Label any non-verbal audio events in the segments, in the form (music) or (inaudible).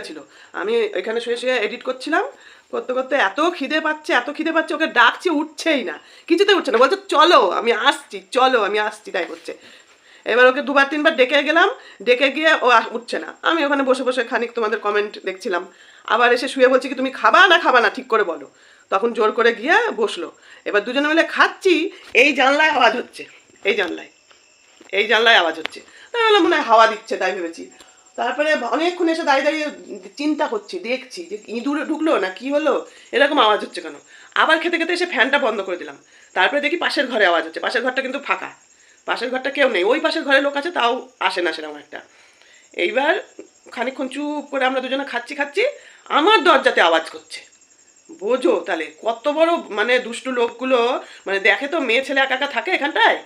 ছিল। আমি এখানে শুয়ে শুয়ে এডিট করছিলাম। করতে করতে এত খিদে পাচ্ছে, এত খিদে পাচ্ছে, ওকে ডাকছে, উঠছেই না। কিছুতে উঠছে না। বলছে, চলো, আমি আসছি, চলো, আমি আসছি। তাই করছে। এবার ওকে দুবার, তিনবার ডেকে গেলাম। ডেকে গিয়ে ও উঠছে না। আমি ওখানে বসে বসে খানিক তোমাদের কমেন্ট দেখছিলাম। আবার এসে শুয়ে বলছি কি, তুমি খাবা না খাবা না? ঠিক করে বলো। তখন জোর করে গিয়ে বসল। এবার দুজনে মিলে খাচ্ছি। এই জানলায় আওয়াজ হচ্ছে। এই জানলায়। এই জানলায় আওয়াজ হচ্ছে। মনে হয় হাওয়া দিচ্ছে, তাই ভেবেছি। তারপরে অনেকক্ষণ এসে দাঁড়িয়ে দাঁড়িয়ে চিন্তা করছি, দেখছি যে ইঁদুর ঢুকলো না, কি হলো? এরকম আওয়াজ হচ্ছে কেন? আবার খেতে খেতে এসে ফ্যানটা বন্ধ করে দিলাম। তারপরে দেখি পাশের ঘরে আওয়াজ হচ্ছে। পাশের ঘরটা কিন্তু ফাঁকা। পাশের ঘরটা কেউ নেই। ওই পাশের ঘরে লোক আছে, তাও আসে না সেরকম একটা। এইবার খানিকক্ষণ চুপ করে আমরা দুজনে খাচ্ছি খাচ্ছি, আমার দরজাতে আওয়াজ করছে। বোঝো তাহলে। কত বড় মানে দুষ্টু লোকগুলো মানে দেখে তো মেয়ে ছেলে একা একা থাকে এখানটায়?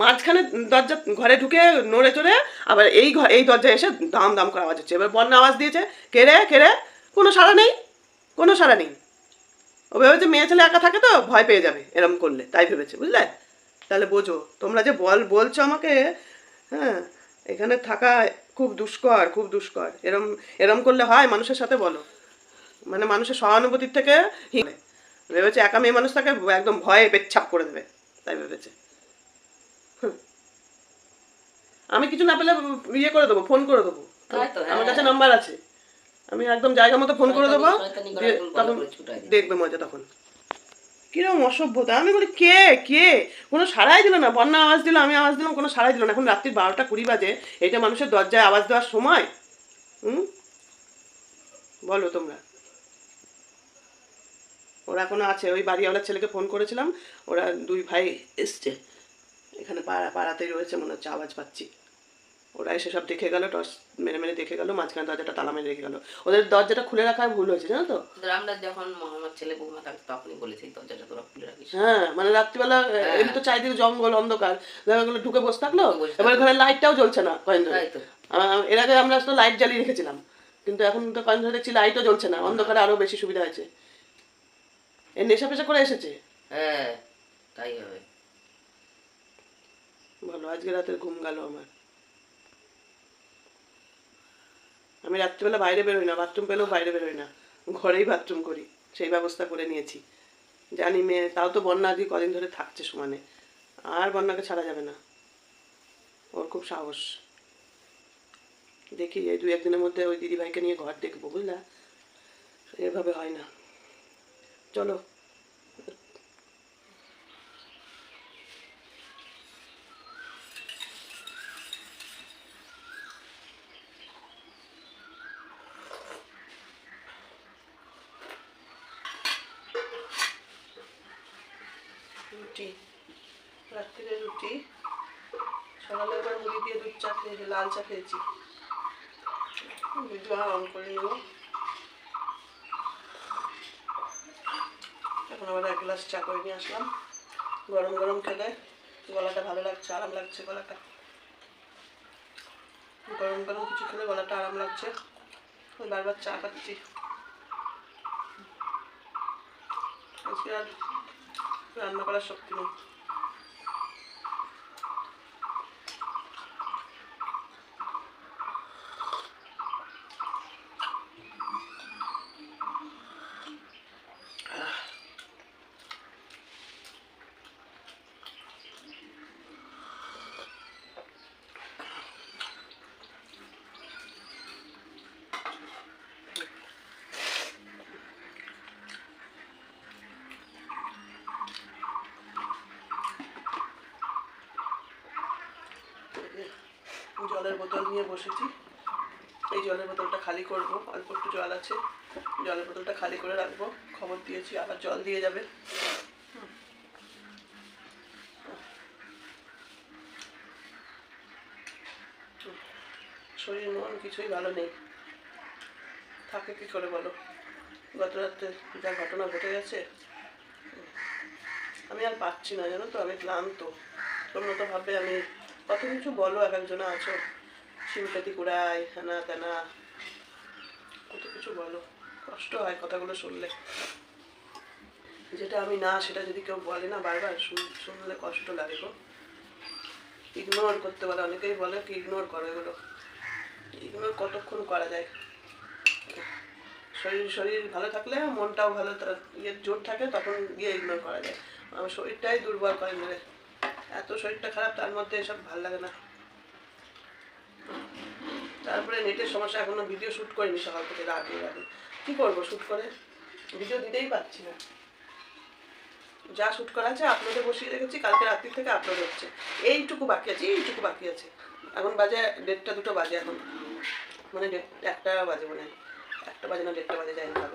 মাঝখানে দরজা ঘরে ঢুকে নড়ে চড়ে আবার এই ঘর এই দরজায় এসে দাম দাম করে আওয়াজ হচ্ছে। এবার বন্যা আওয়াজ দিয়েছে কেড়ে কেড়ে কোনো সাড়া নেই? কোনো সাড়া নেই? ও ভেবেছে মেয়ে ছেলে একা থাকে তো, ভয় পেয়ে যাবে, এরম করলে, তাই ভেবেছে, বুঝলে? তাহলে বোঝো, তোমরা যে বল, বলছো আমাকে হ্যাঁ এখানে থাকা খুব দুষ্কর খুব দুষ্কর। এরম এরম করলে হয় মানুষের সাথে বলো। মানে মানুষের সহানুভূতির থেকে। ভেবেছে একা মেয়ে মানুষ তাকে একদম ভয়ে পেচ্ছাপ করে দেবে তাই ভেবেছে হুম। আমি কিছু না পেলে ইয়ে করে দেবো ফোন করে দেবো আমার হ্যাঁ। কাছে নাম্বার আছে আমি একদম জায়গা মতো ফোন করে দেবো তখন। দেখবে মজা তখন কীরকম অসভ্যতা আমি বলি কে কে কোনো সাড়াই দিল না বন্যা আওয়াজ দিল আমি আওয়াজ দিলাম কোনো সাড়াই দিল না এখন রাত্রি বারোটা কুড়ি বাজে এটা মানুষের দরজায় আওয়াজ দেওয়ার সময় হুম বলো তোমরা ওরা এখনও আছে ওই বাড়িওয়ালার ছেলেকে ফোন করেছিলাম ওরা দুই ভাই এসছে। এখানে পাড়া পাড়াতেই রয়েছে মনে হচ্ছে আওয়াজ পাচ্ছি। ওরা এসে সব দেখে গেল টস মেরে মেরে দেখে গেল মাঝখানে দরজাটা তালা মেরে রেখে গেল। ওদের দরজাটা খুলে রাখার ভুল হয়েছে জানো তো? আমরা যখন আমার ছেলে বৌমা থাকতো তখনই বলেছি দরজাটা তোরা খুলে রাখিস। হ্যাঁ মানে রাত্রিবেলা এমনি তো চারিদিকে জঙ্গল অন্ধকার। দেখা গেলো ঢুকে বসে থাকল এবার ঘরে লাইটটাও জ্বলছে না কয়েন ধরে। এর আগে আমরা তো লাইট জ্বালিয়ে রেখেছিলাম কিন্তু এখন তো কয়েন ধরে দেখছি লাইটও জ্বলছে না অন্ধকারে আরও বেশি সুবিধা হয়েছে। এ নেশা পেশা করে এসেছে? হ্যাঁ তাই হবে। বলো আজকে রাতের ঘুম গেল আমার। আমি রাত্রিবেলা বাইরে বেরোই না বাথরুম পেলেও বাইরে বেরোই না। ঘরেই বাথরুম করি সেই ব্যবস্থা করে নিয়েছি। জানি মেয়ে তাও তো বন্যা আজকে কদিন ধরে থাকছে সমানে। আর বন্যাকে ছাড়া যাবে না। ওর খুব সাহস। দেখি এই দু একদিনের মধ্যে ওই দিদিভাইকে নিয়ে ঘর দেখব বুঝলা? এভাবে হয় না। চলো। রুটি। রুটি। সকালে মুড়ি দিয়ে দুধ চা লাল চা খেয়েছি। ভিডিও অন করে নেব। আবার এক গ্লাস চা করে নিয়ে আসলাম। গরম গরম খেলে গলাটা ভালো লাগছে, আরাম লাগছে গলাটা। গরম গরম কিছু খেলে গলাটা আরাম লাগছে। বারবার চা খাচ্ছি। আজকে আর রান্না করার শক্তি নেই। জলের বোতল নিয়ে বসেছি। এই জলের বোতলটা খালি করব। অল্প একটু জল আছে। জলের বোতলটা খালি করে রাখব। খবর দিয়েছি, আবার জল দিয়ে যাবে। শরীর মন কিছুই ভালো নেই। থাকে কি করে বলো? গত রাত্রে যা ঘটনা ঘটে গেছে, আমি আর পাচ্ছি না, জানো তো? আমি ক্লান্ত। তোমরা তো ভাববে আমি কত কিছু বলো, এক একজনে আছো। সিম্পাতি কুড়াই হ্যানা তেনা, কত কিছু বলো। কষ্ট হয় কথাগুলো শুনলে। যেটা আমি না, সেটা যদি কেউ বলে না, বারবার শুনলে কষ্ট লাগে গো। ইগনোর করতে বলে অনেকেই বলে কি ইগনোর করো এগুলো। ইগনোর কতক্ষণ করা যায়? শরীর শরীর ভালো থাকলে, মনটাও ভালো ইয়ে জোর থাকে, তখন গিয়ে ইগনোর করা যায়। আমার শরীরটাই দুর্বল করে মেরে। এত শরীরটা খারাপ, তার মধ্যে এসব ভালো লাগে না। তারপরে নেটের সমস্যা, এখনও ভিডিও শ্যুট করিনি সকাল থেকে, রাত রাতে কী করব শ্যুট করে? ভিডিও দিতেই পারছি না। যা শ্যুট করা আছে আপলোডে বসিয়ে রেখেছি, কালকে রাত্রি থেকে আপলোড হচ্ছে। এইটুকু বাকি আছে, এইটুকু বাকি আছে। এখন বাজে দেড়টা, দুটো বাজে এখন। মানে একটা বাজে মানে একটা বাজে না, দেড়টা বাজে, যাই না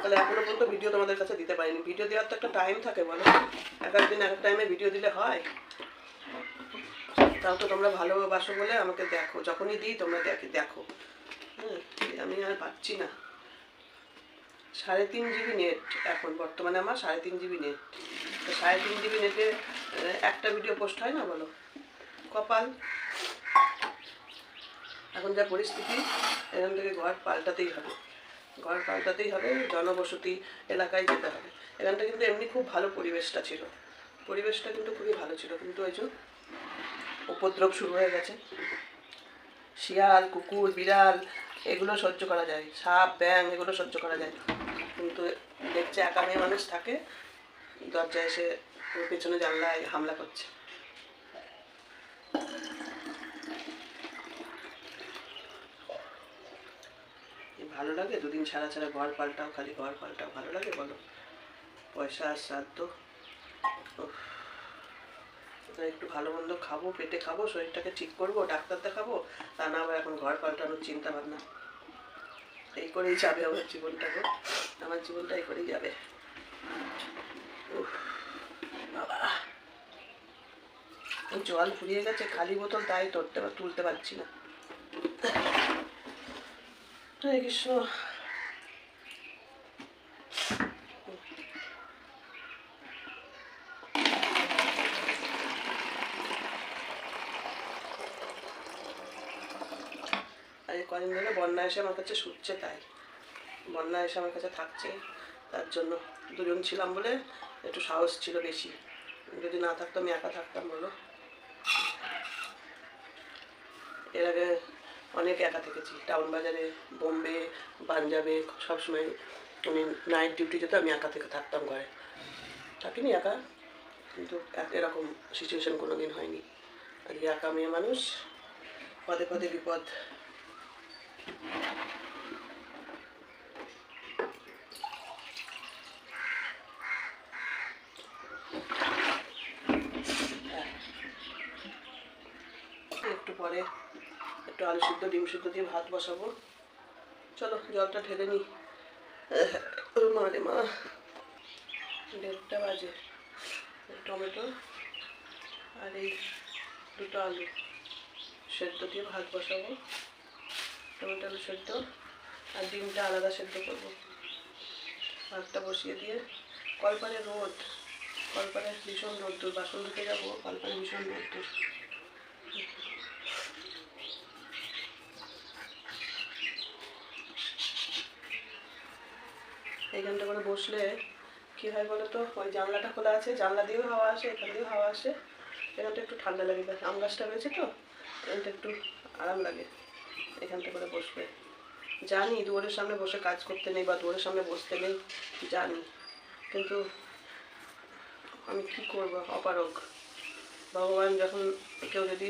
তাহলে এখনও পর্যন্ত ভিডিও তোমাদের কাছে দিতে পারিনি। ভিডিও দেওয়ার তো একটা টাইম থাকে, বলো। এক দিন, এক টাইমে ভিডিও দিলে হয়। তাও তো তোমরা ভালোবাসো বলে আমাকে দেখো। যখনই দিই তোমরা দেখি দেখো। হুম আমি আর পাচ্ছি না। সাড়ে তিন জিবি নেট এখন, বর্তমানে আমার সাড়ে তিন জিবি নেট তো সাড়ে তিন জিবি নেটে একটা ভিডিও পোস্ট হয় না বলো? কপাল। এখন যা পরিস্থিতি, এখান থেকে ঘর পাল্টাতেই হবে। ঘর পাল্টাতেই হবে, জনবসতি এলাকায় যেতে হবে। এখানটা কিন্তু এমনি খুব ভালো পরিবেশটা ছিল। পরিবেশটা কিন্তু খুবই ভালো ছিল। কিন্তু ওই উপদ্রব শুরু হয়ে গেছে। শিয়াল, কুকুর, বিড়াল, এগুলো সহ্য করা যায়। সাপ ব্যাং এগুলো সহ্য করা যায়। কিন্তু দেখছে একা মেয়ে মানুষ থাকে, দরজায় এসে পেছনে জানলায় হামলা করছে। ভালো লাগে? দুদিন ছাড়া ছাড়া ঘর পাল্টাও, খালি ঘর পাল্টাও ভালো লাগে বলো? পয়সা আর শ্রাদ্ধ একটু ভালো মন্দ খাব, পেটে খাব, শরীরটাকে ঠিক করব, ডাক্তার দেখাবো, তা না আবার এখন ঘর পাল্টানোর চিন্তা ভাবনা। এই করেই যাবে আমার জীবনটা গো। আমার জীবনটা এই করেই যাবে। বাবা। জল ফুরিয়ে গেছে, খালি বোতল, তাই তুলতে পারছি না। হরে কৃষ্ণ আর এই কদিন ধরে বন্যা এসে আমার কাছে শুচ্ছে তাই। বন্যা এসে আমার কাছে থাকছে। তার জন্য দুজন ছিলাম বলে একটু সাহস ছিল বেশি। যদি না থাকতো আমি একা থাকতাম বলো। এর আগে অনেক একা থেকেছি। টাউন বাজারে, বোম্বে, পাঞ্জাবে, সবসময় আমি নাইট ডিউটি যেতে, আমি একা থেকে থাকতাম ঘরে। থাকিনি একা, কিন্তু এরকম সিচুয়েশন কোনো দিন হয়নি। আজকে একা মেয়ে মানুষ, পদে পদে বিপদ একটু পরে একটু আলু সিদ্ধ, ডিম সিদ্ধ দিয়ে ভাত বসাবো। চলো, জলটা ঢেলে নি মা রে মা। দেড়টা বাজে। টমেটো আর এই দুটো আলু। সেদ্ধ দিয়ে ভাত বসাবো। টমেটো সেদ্ধ আর ডিমটা আলাদা সেদ্ধ করব। ভাতটা বসিয়ে দিয়ে। কলপারে রোদ, কলপারে ভীষণ রোদ্দুর। বাসন ধুতে যাব, কলপারে ভীষণ রোদ্দুর। এইখানটা করে বসলে কী হয় বলো তো ওই জানলাটা খোলা আছে, জানলা দিয়েও হাওয়া আসে, এখান দিয়েও হাওয়া আসে। এখানটা একটু ঠান্ডা লাগে। আম গাছটা রয়েছে তো, এখানটা একটু আরাম লাগে। এখানটা করে বসবে। জানি, দুয়ারের সামনে বসে কাজ করতে নেই বা দুয়ারের সামনে বসতে নেই, জানি। কিন্তু আমি কি করব? অপারক ভগবান যখন কেউ যদি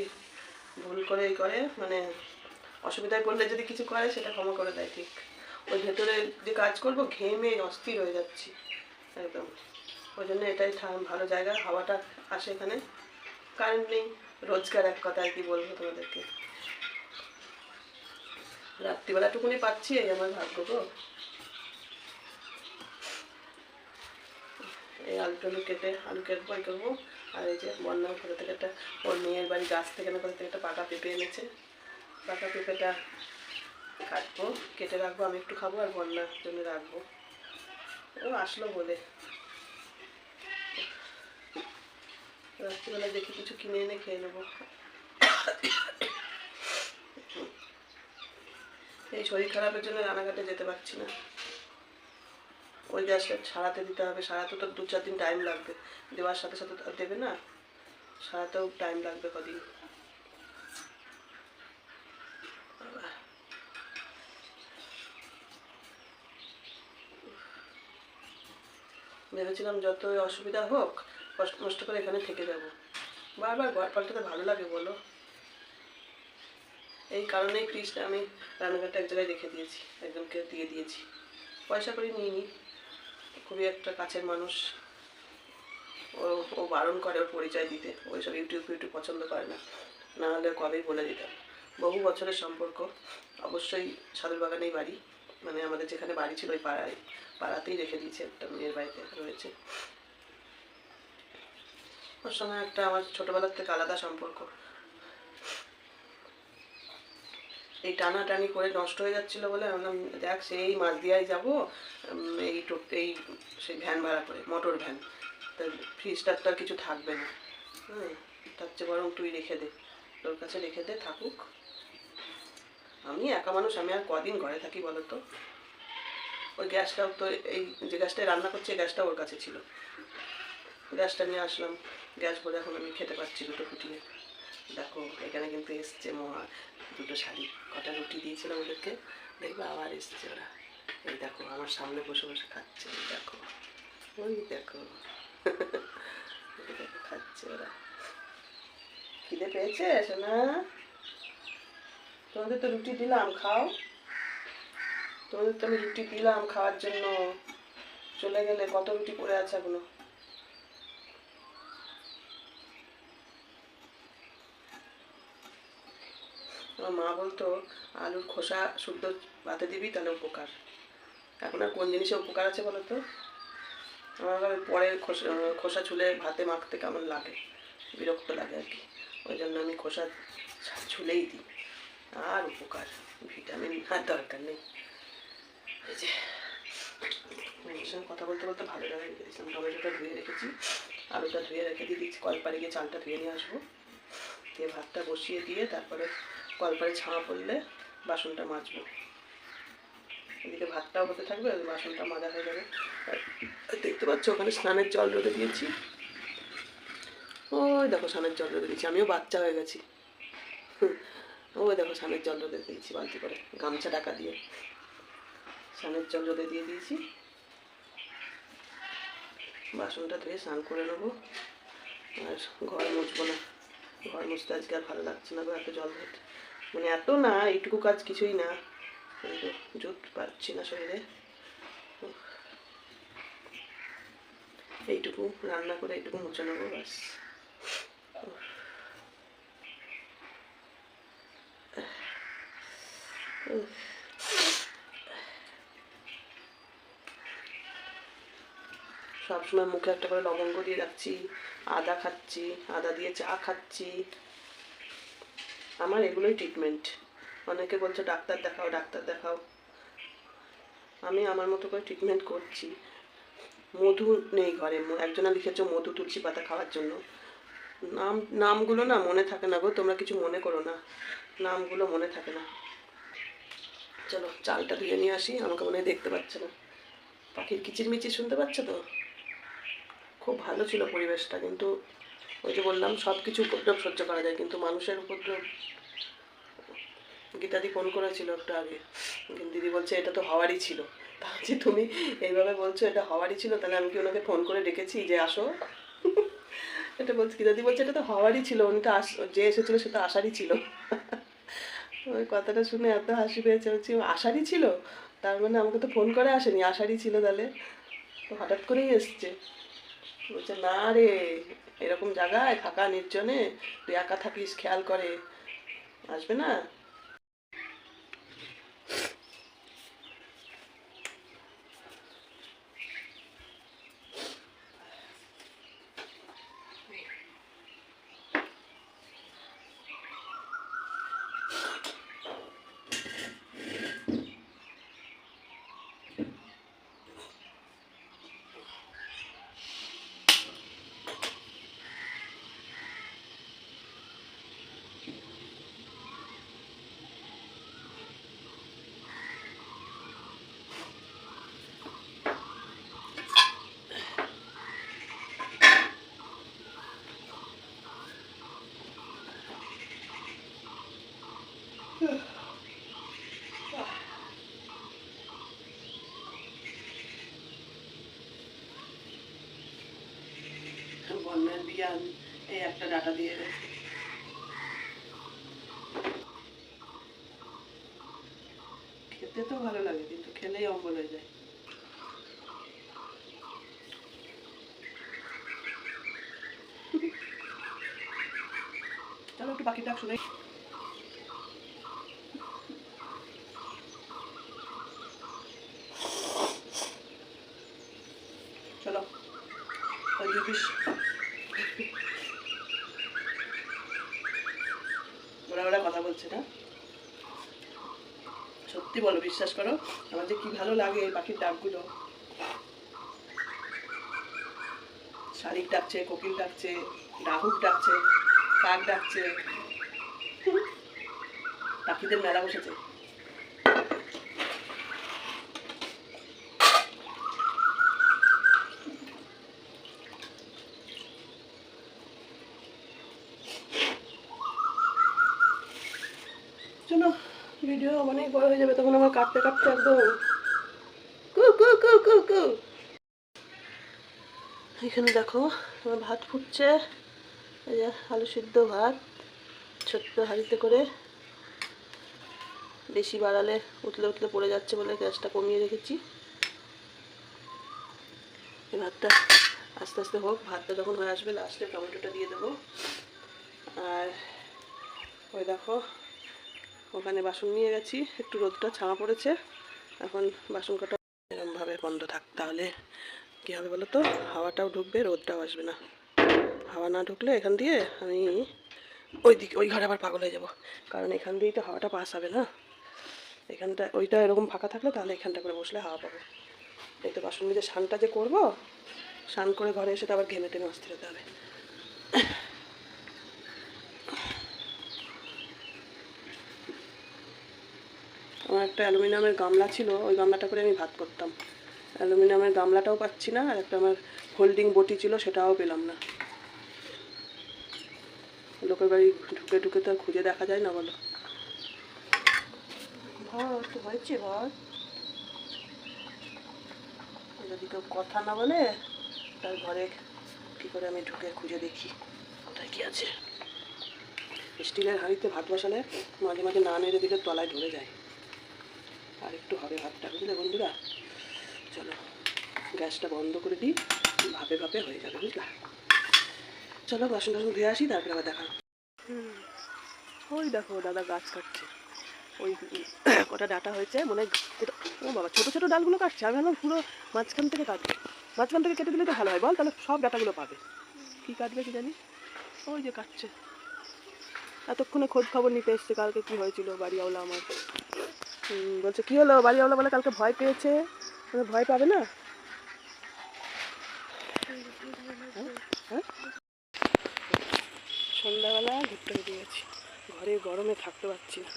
ভুল করেই করে মানে অসুবিধায় পড়লে যদি কিছু করে, সেটা ক্ষমা করে দেয়, ঠিক। ওই ভেতরে যে কাজ করব, ঘেমে অস্থির হয়ে যাচ্ছি, একদম। ওই জন্য এটাই ভালো জায়গা, হাওয়াটা আসে এখানে। কারেন্ট নেই, রোজগার এক কথায় কি বলব তোমাদেরকে? রাত্রিবেলাটুকুনি পাচ্ছি এই আমার ভাগ্য গো এই আলু টালু কেটে, আলু কেটবো এই করব। আর এই যে বন্যা কোথা থেকে একটা ওর মেয়ের বাড়ি গাছ থেকে না কোথা থেকে একটা পাকা পেঁপে এনেছে। পাকা পেঁপেটা কাটবো, কেটে রাখব, আমি একটু খাব আর বন্যার জন্য রাখব। ও আসলো বলে। রাত্রিবেলা দেখি কিছু কিনে এনে খেয়ে নেব। এই শরীর খারাপের জন্য রানাঘাটে যেতে পারছি না। ওই গ্যাসটা সারাতে দিতে হবে সারাতে তো দু চার দিন টাইম লাগবে। দেওয়ার সাথে সাথে দেবে না? সারাতেও টাইম লাগবে কদিন? ভেবেছিলাম যত অসুবিধা হোক কষ্ট করে এখানে থেকে যাব। বারবার ঘর পাল্টাতে ভালো লাগে বলো। এই কারণেই ফ্রিজটা আমি রান্নাঘরটা এক জায়গায় রেখে দিয়েছি, একজনকে দিয়ে দিয়েছি। পয়সা করে নিয়ে নিই খুবই একটা কাছের মানুষ। ও ও বারণ করে ওর পরিচয় দিতে। ওই সব ইউটিউব ফিউটিউব পছন্দ করে না। না হলে কবেই বলে দিতাম। বহু বছরের সম্পর্ক। অবশ্যই সাদুর বাগানেই বাড়ি। মানে আমাদের যেখানে বাড়ি ছিল ওই পাড়ায়, পাড়াতেই রেখে দিয়েছে একটা মেয়ের বাড়িতে রয়েছে। ওর সঙ্গে একটা আমার ছোটোবেলার থেকে আলাদা সম্পর্ক। এই টানাটানি করে নষ্ট হয়ে যাচ্ছিল বলে আমি দেখ, সেই মাছ দিয়াই যাব এই এই সেই ভ্যান ভাড়া করে, মোটর ভ্যান। তা ফ্রিজটার তো আর কিছু থাকবে না। হ্যাঁ তার চেয়ে বরং তুই রেখে দে, তোর কাছে রেখে দে, থাকুক। আমি একা মানুষ, আমি আর কদিন ঘরে থাকি বলো তো ওই গ্যাসটাও তো এই যে গ্যাসটায় রান্না করছে গ্যাসটা ওর কাছে ছিল। গ্যাসটা নিয়ে আসলাম, গ্যাস ভরে এখন আমি খেতে পাচ্ছি দুটো ফুটিয়ে দেখো, এখানে কিন্তু এসছে মহা দুটো শাড়ি, কটা রুটি দিয়েছিলাম ওদেরকে। দেখবে আবার এসছে ওরা। এই দেখো, আমার সামনে বসে বসে খাচ্ছে, এই দেখো। ওই দেখো, খাচ্ছে ওরা। খিদে পেয়েছে, সোনা? তোমাদের তো রুটি দিলাম, খাও। তোমাদের তো আমি রুটি দিলাম খাওয়ার জন্য। চলে গেলে কত রুটি পড়ে আছে এখনও? আমার মা বলতো, আলুর খোসা শুদ্ধ ভাতে দিবি তাহলে উপকার। এখন আর কোন জিনিসে উপকার আছে বলো তো আমার পরে খোসা খোসা ছুলে ভাতে মাখতে কেমন লাগে? বিরক্ত লাগে আর কি। ওই জন্য আমি খোসা ছুলেই দিই। আর উপকার, ভিটামিন আর দরকার নেই। সঙ্গে কথা বলতে বলতে ভালো লাগে দিয়েছিলাম। টমেটোটা ধুয়ে রেখেছি, আলুটা ধুয়ে রেখে দিয়ে দিচ্ছি। কলপারে গিয়ে চালটা ধুয়ে নিয়ে আসব। দিয়ে ভাতটা বসিয়ে দিয়ে তারপরে কলপারে ছাওয়া পড়লে বাসনটা মাজবো। এদিকে ভাতটাও হতে থাকবে আর বাসনটা মাজা হয়ে যাবে। দেখতে পাচ্ছ, ওখানে স্নানের জল রোদে দিয়েছি। ওই দেখো স্নানের জল রোদে দিয়েছি, আমিও বাচ্চা হয়ে গেছি। ওই দেখো স্নানের জল রোদে দিয়েছি বালতি করে, গামছা টাকা দিয়ে। স্নানের জল রোদে দিয়ে দিয়েছি। বাসনটা ধুয়ে স্নান করে নেব। আর ঘর মুছবো না। ঘর মুছতে আজকে আর ভালো লাগছে না এত জল ধরতে। মানে এত না, এইটুকু কাজ কিছুই না। জুত পাচ্ছি না শরীরে। এইটুকু রান্না করে, এইটুকু মুছে নেব, ব্যাস। সবসময় মুখে একটা করে লবঙ্গ দিয়ে রাখছি, আদা খাচ্ছি, আদা দিয়ে চা খাচ্ছি। আমার এগুলোই ট্রিটমেন্ট অনেকে বলছে, ডাক্তার দেখাও ডাক্তার দেখাও। আমি আমার মতো করে ট্রিটমেন্ট করছি। মধু নেই ঘরে। একজনা লিখেছে মধু তুলসী পাতা খাওয়ার জন্য। নাম নামগুলো না মনে থাকে না গো, তোমরা কিছু মনে করো না। নামগুলো মনে থাকে না। চলো, চালটা ধুয়ে নিয়ে আসি, আমাকে মনে হয় দেখতে পাচ্ছে না। পাখির কিচির মিচির শুনতে পাচ্ছ তো? খুব ভালো ছিল পরিবেশটা, কিন্তু ওই যে বললাম সব কিছু উপদ্রব সহ্য করা যায়, কিন্তু মানুষের উপদ্রব। গীতাদি ফোন করেছিল একটু আগে দিদি বলছে, এটা তো হওয়ারই ছিল। তাহলে তুমি এইভাবে বলছো, এটা হওয়ারই ছিল? তাহলে আমি কি ওনাকে ফোন করে ডেকেছি যে আসো? এটা বলছি, গীতাদি বলছে, এটা তো হওয়ারই ছিল, উনি তো আস, যে এসেছিল সেটা আসারই ছিল। ওই কথাটা শুনে এত হাসি পেয়েছে, বলছি, আসারই ছিল? তার মানে আমাকে তো ফোন করে আসেনি, আসারই ছিল তাহলে? তো হঠাৎ করেই এসছে। বলছে, না রে এরকম জায়গায় ফাঁকা নির্জনে তুই একা থাকিস খেয়াল করে। আসবে না? বিয়ান এই একটা ডাটা দিয়ে দেয় খেতে তো ভালো লাগে কিন্তু খেলেই অম্বল হয়ে যায় চলো একটু পাখির ডাক শুনে চলো ওই দুই পিস ওরা ওরা কথা বলছে না সত্যি বলো বিশ্বাস করো আমার যে কি ভালো লাগে পাখির ডাকগুলো। শালিক ডাকছে, কোকিল ডাকছে রাহুক ডাকছে, কাক ডাকছে। পাখিদের মেলা বসেছে চলো ভিডিও অনেক বড় হয়ে যাবে, তখন আমার কাটতে কাটতে একদম। এখানে দেখো, আমার ভাত ফুটছে। এই যে আলু সিদ্ধ ভাত, ছোট্ট হাঁড়িতে করে। বেশি বাড়ালে উতলে উতলে পড়ে যাচ্ছে বলে গ্যাসটা কমিয়ে রেখেছি। এই ভাতটা আস্তে আস্তে হোক, ভাতটা যখন হয়ে আসবে লাস্টে টমেটোটা দিয়ে দেবো। আর ওই দেখো ওখানে বাসন নিয়ে গেছি, একটু রোদটা ছাওয়া পড়েছে। এখন বাসন কাটা এরকমভাবে বন্ধ থাক, তাহলে কী হবে বলো তো? হাওয়াটাও ঢুকবে, রোদটাও আসবে না। হাওয়া না ঢুকলে এখান দিয়ে আমি ওই দিকে ওই ঘরে আবার পাগল হয়ে যাব। কারণ এখান দিয়েই তো হাওয়াটা পাস হবে না। এখানটা, ওইটা এরকম ফাঁকা থাকলে তাহলে এখানটা করে বসলে হাওয়া পাবো। এই তো বাসন নিজে স্নানটা যে করব, স্নান করে ঘরে এসে তো আবার ঘেমে টেমে হতে হবে। আমার একটা অ্যালুমিনিয়ামের গামলা ছিল ওই গামলাটা করে আমি ভাত করতাম। অ্যালুমিনিয়ামের গামলাটাও পাচ্ছি না আর একটা আমার হোল্ডিং বটি ছিল সেটাও পেলাম না। লোকের বাড়ি ঢুকে ঢুকে তো আর খুঁজে দেখা যায় না বলো। ভাত হয়েছে ভাত? যদি কেউ কথা না বলে তার ঘরে কী করে আমি ঢুকে খুঁজে দেখি কোথায় কি আছে? স্টিলের হাঁড়িতে ভাত বসালে মাঝে মাঝে না নেড়ে দিলে তলায় ধরে যায়। আর একটু হবে ভাতটা। বুঝলে বন্ধুরা? চলো, গ্যাসটা বন্ধ করে দিই। ভাপে ভাপে হয়ে যাবে, বুঝলা? চলো, বাসন টাসন ধুয়ে আসি, তারপরে আবার দেখা ওই দেখো, দাদা গাছ কাটছে। ওই (coughs) কটা ডাটা হয়েছে, মনে হয় ও বাবা, ছোটো ছোটো ডালগুলো কাটছে। আমি ভাবলাম পুরো মাঝখান থেকে কাটবে। মাঝখান থেকে কেটে দিলে তো ভালো হয়। বল তাহলে সব ডাটাগুলো পাবে। কী কাটবে কি জানি? ওই যে কাটছে। এতক্ষণে খোঁজ খবর নিতে এসছে, কালকে কি হয়েছিল, বাড়িওয়ালা আমার। বলছে, কি হলো? বাড়িওয়ালা বলে কালকে ভয় পেয়েছে? ভয় পাবে না? হ্যাঁ? সন্ধ্যাবেলা ঘুরতে বেরিয়ে গেছি। ঘরে গরমে থাকতে পারছি না।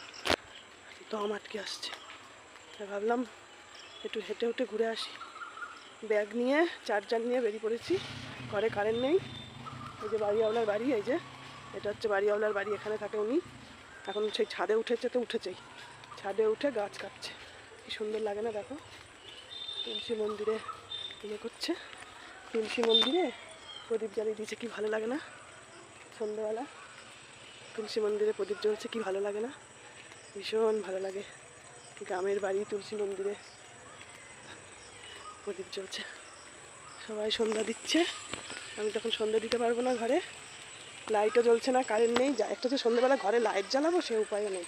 দম আটকে আসছে। ভাবলাম, একটু হেঁটে হেঁটে ঘুরে আসি। ব্যাগ নিয়ে, চার্জার নিয়ে বেরিয়ে পড়েছি। ঘরে কারেন্ট নেই। এই যে বাড়িওয়ালার বাড়ি, এই যে, এটা হচ্ছে বাড়িওয়ালার বাড়ি, এখানে থাকে উনি। এখন সেই ছাদে উঠেছে তো উঠেছেই। ছাদে উঠে গাছ কাটছে। কি সুন্দর লাগে না দেখো? তুলসী মন্দিরে ইয়ে করছে। তুলসী মন্দিরে প্রদীপ জ্বালিয়ে দিয়েছে, কি ভালো লাগে না? সন্ধ্যাবেলা তুলসী মন্দিরে প্রদীপ জ্বলছে, কি ভালো লাগে না? ভীষণ ভালো লাগে। গ্রামের বাড়ি, তুলসী মন্দিরে প্রদীপ জ্বলছে। সবাই সন্ধ্যা দিচ্ছে। আমি তখন সন্ধ্যা দিতে পারব না ঘরে লাইটও জ্বলছে না কারেন্ট নেই। একটা যে সন্ধ্যাবেলা ঘরে লাইট জ্বালাবো, সে উপায়ও নেই।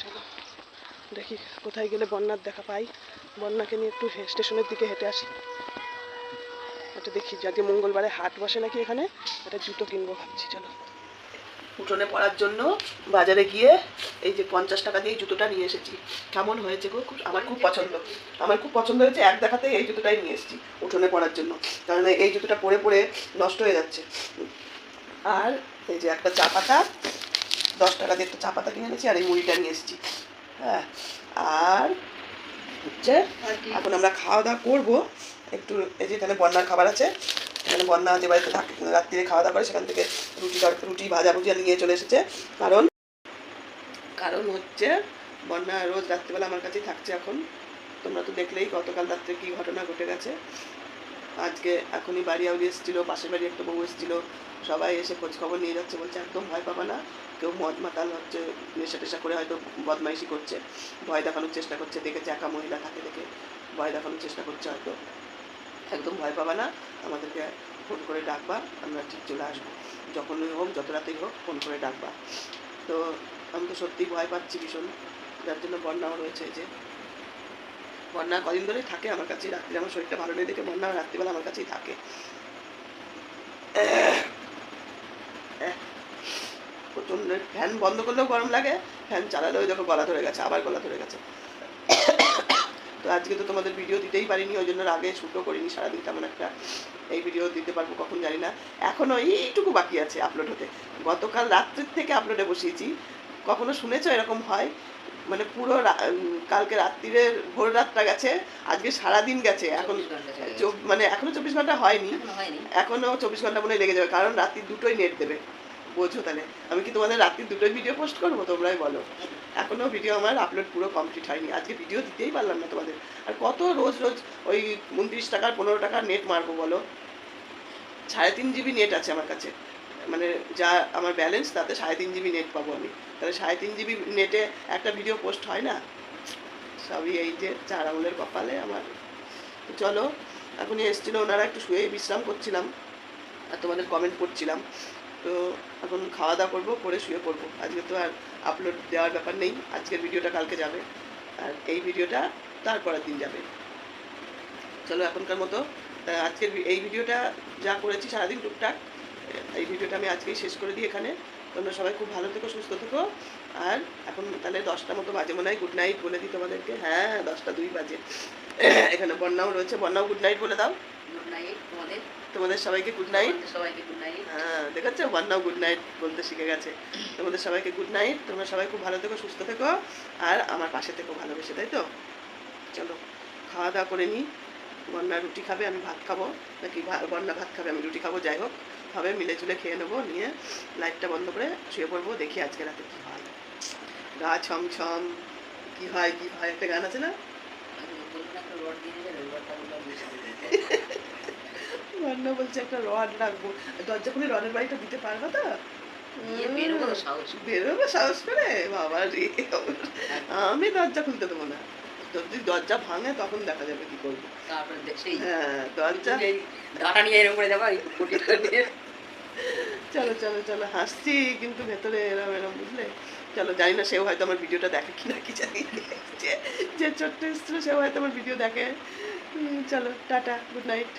চলো, দেখি কোথায় গেলে বন্যার দেখা পাই। বন্যাকে নিয়ে একটু স্টেশনের দিকে হেঁটে আসি। এটা দেখি যাকে মঙ্গলবারে হাট বসে নাকি এখানে, একটা জুতো কিনবো ভাবছি, চলো। উঠোনে পড়ার জন্য বাজারে গিয়ে এই যে পঞ্চাশ টাকা দিয়ে এই জুতোটা নিয়ে এসেছি। কেমন হয়েছে গো? খুব আমার খুব পছন্দ। আমার খুব পছন্দ হয়েছে এক দেখাতে এই জুতোটাই নিয়ে এসেছি উঠোনে পড়ার জন্য। কারণ এই জুতোটা পরে পরে নষ্ট হয়ে যাচ্ছে। আর এই যে একটা চা পাতা দশ টাকা দিয়ে একটা চা পাতা কিনে এনেছি আর এই মুড়িটা নিয়ে এসেছি। হ্যাঁ আর হচ্ছে এখন আমরা খাওয়া দাওয়া করব। একটু এই যে এখানে বন্যার খাবার আছে এখানে বন্যা যে বাড়িতে থাকে রাত্রিরে খাওয়া দাওয়া করে, সেখান থেকে রুটি রুটি ভাজা ভুজিয়া নিয়ে চলে এসেছে। কারণ কারণ হচ্ছে বন্যা রোজ রাত্রিবেলা আমার কাছেই থাকছে এখন। তোমরা তো দেখলেই গতকাল রাত্রে কী ঘটনা ঘটে গেছে। আজকে এখনই বাড়ি আউলি এসেছিল, পাশের বাড়ি একটা বউ এসেছিল। সবাই এসে খোঁজ খবর নিয়ে যাচ্ছে, বলছে একদম ভয় পাবা না। কেউ মদ মাতাল হচ্ছে, নেশা টেশা করে হয়তো বদমাইশি করছে। ভয় দেখানোর চেষ্টা করছে, দেখেছে একা মহিলা থাকে দেখে। ভয় দেখানোর চেষ্টা করছে হয়তো। একদম ভয় পাবা না, আমাদেরকে ফোন করে ডাকবা, আমরা ঠিক চলে আসব। যখনই হোক, যত রাতেই হোক ফোন করে ডাকবা। তো আমি তো সত্যি ভয় পাচ্ছি ভীষণ। যার জন্য বন্যাও রয়েছে যে। বন্যা কদিন ধরেই থাকে আমার কাছে রাত্রে আমার শরীরটা ভালো নেই দেখে বন্যা রাত্রিবেলা আমার কাছেই থাকে। প্রচণ্ড ফ্যান বন্ধ করলেও গরম লাগে, ফ্যান চালালেও দেখো গলা ধরে গেছে, আবার গলা ধরে গেছে। তো আজকে তো তোমাদের ভিডিও দিতেই পারিনি ওই জন্য আগে শ্যুটও করিনি সারাদিন তেমন একটা এই ভিডিও দিতে পারব কখন জানি না। এখনও এইটুকু বাকি আছে আপলোড হতে। গতকাল রাত্রির থেকে আপলোডে বসিয়েছি। কখনো শুনেছো এরকম হয়? মানে পুরো কালকে রাত্রিরে ভোর রাতটা গেছে আজকে সারাদিন গেছে। এখন মানে এখনও চব্বিশ ঘণ্টা হয়নি। এখনও হয়নি। এখনও চব্বিশ ঘণ্টা মনে লেগে যাবে কারণ রাত্রি দুটোই নেট দেবে। বোঝো তাহলে। আমি কি তোমাদের রাত্রি দুটোই ভিডিও পোস্ট করব? তোমরাই বলো। এখনও ভিডিও আমার আপলোড পুরো কমপ্লিট হয়নি। আজকে ভিডিও দিতেই পারলাম না তোমাদের। আর কত রোজ রোজ ওই উনত্রিশ টাকার, পনেরো টাকার নেট মারবো বলো? সাড়ে তিন জিবি নেট আছে আমার কাছে। মানে যা আমার ব্যালেন্স তাতে সাড়ে তিন জিবি নেট পাবো আমি। তাহলে সাড়ে তিন জিবি নেটে একটা ভিডিও পোস্ট হয় না? সবই এই যে চার আঙুলের কপালে আমার। চলো, এখনই এসেছিল, ওনারা একটু শুয়ে বিশ্রাম করছিলাম। আর তোমাদের কমেন্ট করছিলাম। তো এখন খাওয়া দাওয়া করব করে শুয়ে পড়ব। আজকে তো আর আপলোড দেওয়ার ব্যাপার নেই, আজকের ভিডিওটা কালকে যাবে। আর এই ভিডিওটা তারপরের দিন যাবে। চলো এখনকার মতো আজকের এই ভিডিওটা যা করেছি সারাদিন টুকটাক এই ভিডিওটা আমি আজকেই শেষ করে দিই এখানে। তোমরা সবাই খুব ভালো থেকো, সুস্থ থেকো। আর এখন তাহলে দশটা মতো বাজে মনে হয় গুড নাইট বলে দিই তোমাদেরকে। হ্যাঁ দশটা দুই বাজে। এখানে বন্যাও রয়েছে, বন্যাও গুড নাইট বলে দাও। গুড নাইট তোমাদের সবাইকে গুড নাইট সবাইকে গুড নাইট হ্যাঁ দেখাচ্ছে? বন্যাও গুড নাইট বলতে শিখে গেছে। তোমাদের সবাইকে গুড নাইট তোমরা সবাই খুব ভালো থেকো সুস্থ থেকো আর আমার পাশে থেকো ভালোবেসে তাই তো? চলো খাওয়া দাওয়া করে নিই বন্যা রুটি খাবে আমি ভাত খাব। নাকি বন্যা ভাত খাবে আমি রুটি খাব যাই হোক। হবে মিলে জুলে খেয়ে নেব নিয়ে লাইটটা বন্ধ করে শুয়ে পড়ব দেখি আজকে রাতে কী হয়। গা ছম ছম কি হয় কি হয় একটা গান আছে না? (laughs) বন্যা বলছে একটা রড লাগবো দরজা খুলে রডের বাড়িটা দিতে পারবে তো? বেরোবো সাহস করে। বাবা রে আমি দরজা খুলতে দেবো না। যদি দরজা ভাঙে তখন দেখা যাবে কি করব। হ্যাঁ দরজা নিয়ে এরকম করে যাব চলো চলো চলো হাসছি কিন্তু ভেতরে এরম এরম বুঝলে? চলো জানি না সেও হয়তো আমার ভিডিওটা দেখে কি না কি জানি। যে যে ছোট্ট এসেছিল সেও হয়তো আমার ভিডিও দেখে। চলো টাটা গুড নাইট।